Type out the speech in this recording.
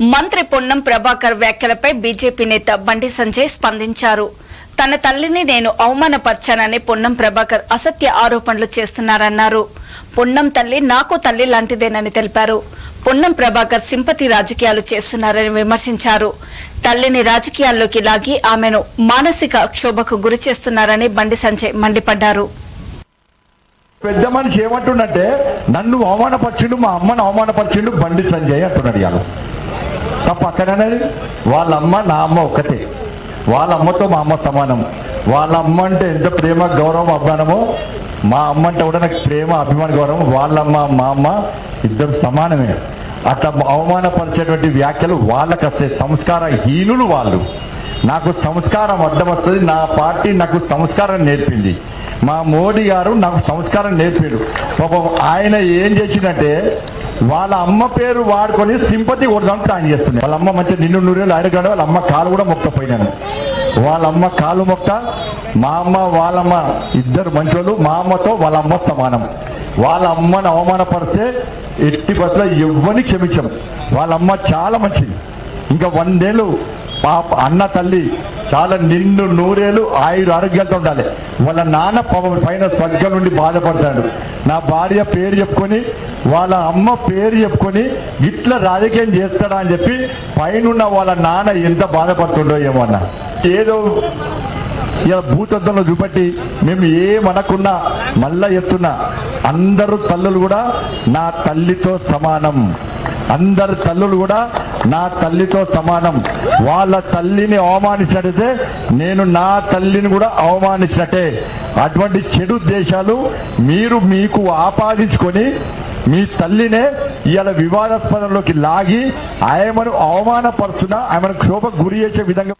మంత్రి పొన్నం ప్రభాకర్ వ్యాఖ్యలపై బీజేపీ నేత బండి సంజయ్ స్పందించారు. తన తల్లిని నేను అవమానపరచానని పొన్నం ప్రభాకర్ అసత్య ఆరోపణలు చేస్తున్నారన్నారు. పొన్నం తల్లి నాకు తల్లి లాంటిదేనని తెలిపారు. పొన్నం ప్రభాకర్ సింపతి రాజకీయాలు చేస్తున్నారని విమర్శించారు. తల్లిని రాజకీయాల్లోకి లాగి ఆమెను మానసిక క్షోభకు గురి చేస్తున్నారని బండి సంజయ్ మండిపడ్డారు. పెద్ద మనిషి ఏమంటుండంటే నన్ను అవమానపరిచిండు మా అమ్మను అవమానపరిచిండు బండి సంజయ్ అంటున్నాడు ఇవాళ తప్ప అక్కడనేది వాళ్ళ అమ్మ నా అమ్మ ఒకటే వాళ్ళ అమ్మతో మా అమ్మ సమానం. వాళ్ళ అమ్మ అంటే ఎంత ప్రేమ గౌరవం అభిమానమో మా అమ్మ అంటే కూడా నాకు ప్రేమ అభిమాన గౌరవం. వాళ్ళమ్మ మా అమ్మ ఇద్దరు సమానమే. అట్లా అవమానపరిచేటువంటి వ్యాఖ్యలు వాళ్ళకి వస్తే సంస్కార హీనులు వాళ్ళు. నాకు సంస్కారం అడ్డం వస్తుంది నా పార్టీ నాకు సంస్కారం నేర్పింది. మా మోడీ గారు నాకు సంస్కారం నేర్పారు. పాపం ఆయన ఏం చేసిందంటే వాళ్ళ అమ్మ పేరు వాడుకొని సింపతి కొడదాం ప్లాన్ చేస్తున్నాయి వాళ్ళ అమ్మ మంచిగా నిన్ను నూరేళ్ళు అడగాడు వాళ్ళ అమ్మ కాలు కూడా మొక్కపోయినాను. వాళ్ళ అమ్మ కాలు మొక్క మా అమ్మ వాళ్ళమ్మ ఇద్దరు మంచోళ్ళు మా అమ్మతో వాళ్ళ అమ్మ సమానం. వాళ్ళ అమ్మను అవమానపరిస్తే ఎట్టి బస్సులో ఎవ్వని క్షమించం. వాళ్ళ అమ్మ చాలా మంచిది. ఇంకా వందేళ్ళు పాప అన్న తల్లి చాలా నిండు నూరేళ్ళు ఆయుర ఆరోగ్యాలతో ఉండాలి. వాళ్ళ నాన్న పైన స్వర్గం నుండి బాధపడతాడు. నా భార్య పేరు చెప్పుకొని వాళ్ళ అమ్మ పేరు చెప్పుకొని ఇట్లా రాజకీయం చేస్తాడా అని చెప్పి పైనున్న వాళ్ళ నాన్న ఎంత బాధపడుతుండో ఏమో అన్న. ఏదో ఇలా భూతత్వంలో చూపెట్టి మేము ఏమనకున్నా మళ్ళా చెప్తున్నా అందరూ తల్లులు కూడా నా తల్లితో సమానం. అందరు తల్లులు కూడా నా తల్లితో సమానం. వాళ్ళ తల్లిని అవమానించినట్టయితే నేను నా తల్లిని కూడా అవమానించినట్టే. అటువంటి చెడు దేశాలు మీరు మీకు ఆపాదించుకొని మీ తల్లినే ఇవాళ వివాదాస్పదంలోకి లాగి ఆయమను అవమానపరుస్తున్నా ఆమెను క్షోభకు గురి చేసే విధంగా